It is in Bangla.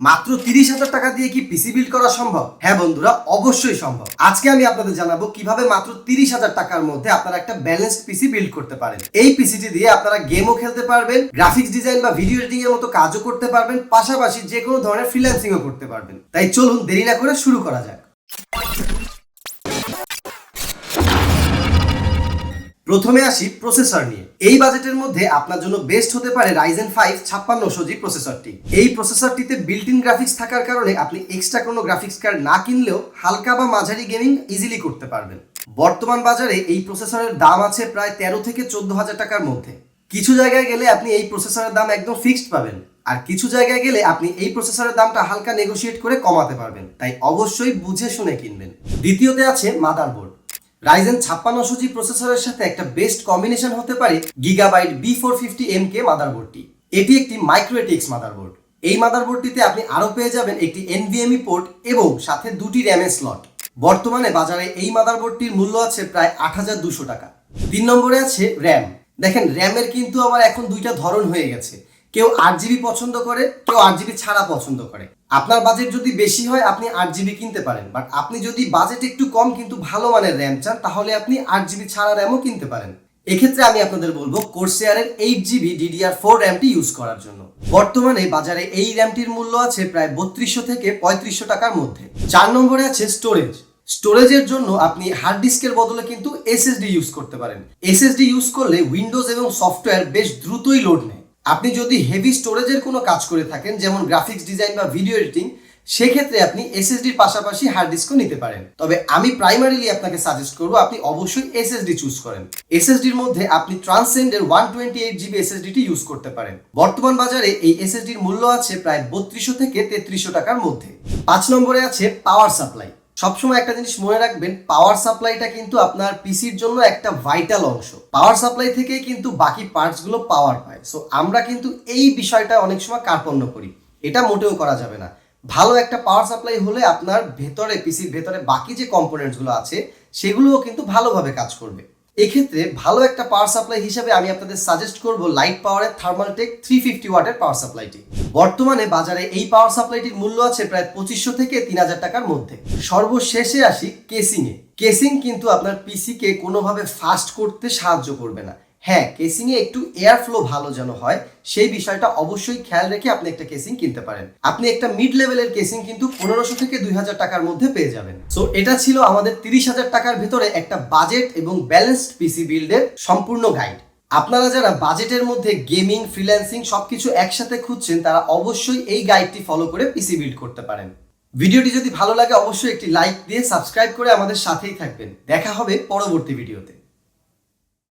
মাত্র তিরিশ হাজার টাকা দিয়ে কি পিসি বিল্ড করা সম্ভব? হ্যাঁ বন্ধুরা, অবশ্যই সম্ভব। আজকে আমি আপনাদের জানাব কীভাবে মাত্র তিরিশ হাজার টাকার মধ্যে আপনারা একটা ব্যালেন্সড পিসি বিল্ড করতে পারেন। এই পিসিটি দিয়ে আপনারা গেমও খেলতে পারবেন গ্রাফিক্স ডিজাইন বা ভিডিও এডিটিং এর মতো কাজও করতে পারবেন, পাশাপাশি যে কোনো ধরনের ফ্রিল্যান্সিংও করতে পারবেন। তাই চলুন দেরি না করে শুরু করা যাক। প্রথমে আসি প্রসেসর নিয়ে। এই বাজেটের মধ্যে আপনার জন্য বেস্ট হতে পারে রাইজেন ফাইভ ছাপ্পান্নশো জি প্রসেসরটি এই প্রসেসরটিতে বিল্ট ইন গ্রাফিক্স থাকার কারণে আপনি এক্সট্রা কোনো গ্রাফিক্স কার্ড না কিনলেও হালকা বা মাঝারি গেমিং ইজিলি করতে পারবেন। বর্তমান বাজারে এই প্রসেসরের দাম আছে প্রায় তেরো থেকে চোদ্দ হাজার টাকার মধ্যে। কিছু জায়গায় গেলে আপনি এই প্রসেসরের দাম একদম ফিক্সড পাবেন। আর কিছু জায়গায় গেলে আপনি এই প্রসেসরের দামটা হালকা নেগোশিয়েট করে কমাতে পারবেন। তাই অবশ্যই বুঝে শুনে কিনবেন। দ্বিতীয়তে আছে মাদারবোর্ড রাইজেন ছাপ্পান্নশো জি প্রসেসরের সাথে একটা বেস্ট কম্বিনেশন হতে পারে gigabyte B four fifty M K মাদারবোর্ডটি এটি একটি মাইক্রোএটিক্স মাদারবোর্ড এই মাদারবোর্ডটিতে আপনি আরও পেয়ে যাবেন একটি এনভিএমই পোর্ট এবং সাথে দুটি র্যামের স্লট বর্তমানে বাজারে এই মাদারবোর্ডটির মূল্য আছে প্রায় আট হাজার দুশো টাকা। তিন নম্বরে আছে র্যাম দেখেন র্যামের কিন্তু আবার এখন দুইটা ধরন হয়ে গেছে। কেউ আট জিবি পছন্দ করে, কেউ আট জিবি ছাড়া পছন্দ করে। আপনার বাজেট যদি বেশি হয়, আপনি আট জিবি কিনতে পারেন। বাট আপনি যদি বাজেট একটু কম কিন্তু ভালো মানের র্যাম চান, তাহলে আপনি আট জিবি ছাড়া র্যামও কিনতে পারেন। এক্ষেত্রে আমি আপনাদের বলব কোর্সেয়ারের এইট জিবি ডিডিআর ফোর র্যামটি ইউজ করার জন্য। বর্তমানে বাজারে এই র্যামটির মূল্য আছে প্রায় বত্রিশশো থেকে পঁয়ত্রিশশো টাকার মধ্যে। চার নম্বরে আছে স্টোরেজ স্টোরেজের জন্য আপনি হার্ড ডিস্কের বদলে কিন্তু এসএসডি ইউজ করতে পারেন। এসএসডি ইউজ করলে উইন্ডোজ এবং সফটওয়্যার বেশ দ্রুতই লোড নেয়। আপনি যদি হেভি স্টোরেজের কোনো কাজ করে থাকেন, যেমন গ্রাফিক্স ডিজাইন বা ভিডিও এডিটিং সেক্ষেত্রে আপনি এসএসডির পাশাপাশি হার্ড ডিস্কও নিতে পারেন। তবে আমি প্রাইমারিলি আপনাকে সাজেস্ট করব, আপনি অবশ্যই এসএসডি চুজ করেন। এসএসডির মধ্যে আপনি ট্রান্সেন্ডের ওয়ান টোয়েন্টি এইট জিবি এসএসডিটি ইউজ করতে পারেন। বর্তমান বাজারে এই এসএসডির মূল্য আছে প্রায় বত্রিশশো থেকে তেত্রিশশো টাকার মধ্যে। পাঁচ নম্বরে আছে পাওয়ার সাপ্লাই সবসময় একটা জিনিস মনে রাখবেন পাওয়ার সাপ্লাইটা কিন্তু আপনার পিসির জন্য একটা ভাইটাল অংশ। পাওয়ার সাপ্লাই থেকেই কিন্তু বাকি পার্টসগুলো পাওয়ার পায়। সো আমরা কিন্তু এই বিষয়টা অনেক সময় কার্পণ্য করি। এটা মোটেও করা যাবে না। ভালো একটা পাওয়ার সাপ্লাই হলে আপনার ভেতরে পিসির ভেতরে বাকি যে কম্পোনেন্টসগুলো আছে, সেগুলোও কিন্তু ভালোভাবে কাজ করবে। এক্ষেত্রে ভালো একটা পাওয়ার সাপ্লাই হিসেবে আমি আপনাদের সাজেস্ট করব লাইট পাওয়ারের থার্মালটেক থ্রি ফিফটি ওয়াটের পাওয়ার সাপ্লাইটি বর্তমানে বাজারে এই পাওয়ার সাপ্লাইটির মূল্য আছে প্রায় পঁচিশশো থেকে তিন হাজার টাকার মধ্যে। সর্বশেষে আসি কেসিং এ। কেসিং কিন্তু আপনার পিসিকে কোনোভাবে ফাস্ট করতে সাহায্য করবে না। হ্যাঁ কেসিং এ একটু এয়ার ফ্লো ভালো যেন হয়, সেই বিষয়টা অবশ্যই খেয়াল রেখে আপনি একটা কেসিং কিনতে পারেন। আপনি একটা মিড লেভেলের কেসিং কিন্তু পনেরোশো থেকে দুই হাজার টাকার মধ্যে পেয়ে যাবেন। সো এটা ছিল আমাদের তিরিশ হাজার টাকার ভেতরে একটা বাজেট এবং ব্যালেন্সড পিসি বিল্ডের সম্পূর্ণ গাইড আপনারা যারা বাজেটের মধ্যে গেমিং, ফ্রিল্যান্সিং সবকিছু একসাথে খুঁজছেন, তারা অবশ্যই এই গাইডটি ফলো করে পিসি বিল্ড করতে পারেন। ভিডিওটি যদি ভালো লাগে, অবশ্যই একটি লাইক দিয়ে সাবস্ক্রাইব করে আমাদের সাথেই থাকবেন। দেখা হবে পরবর্তী ভিডিওতে।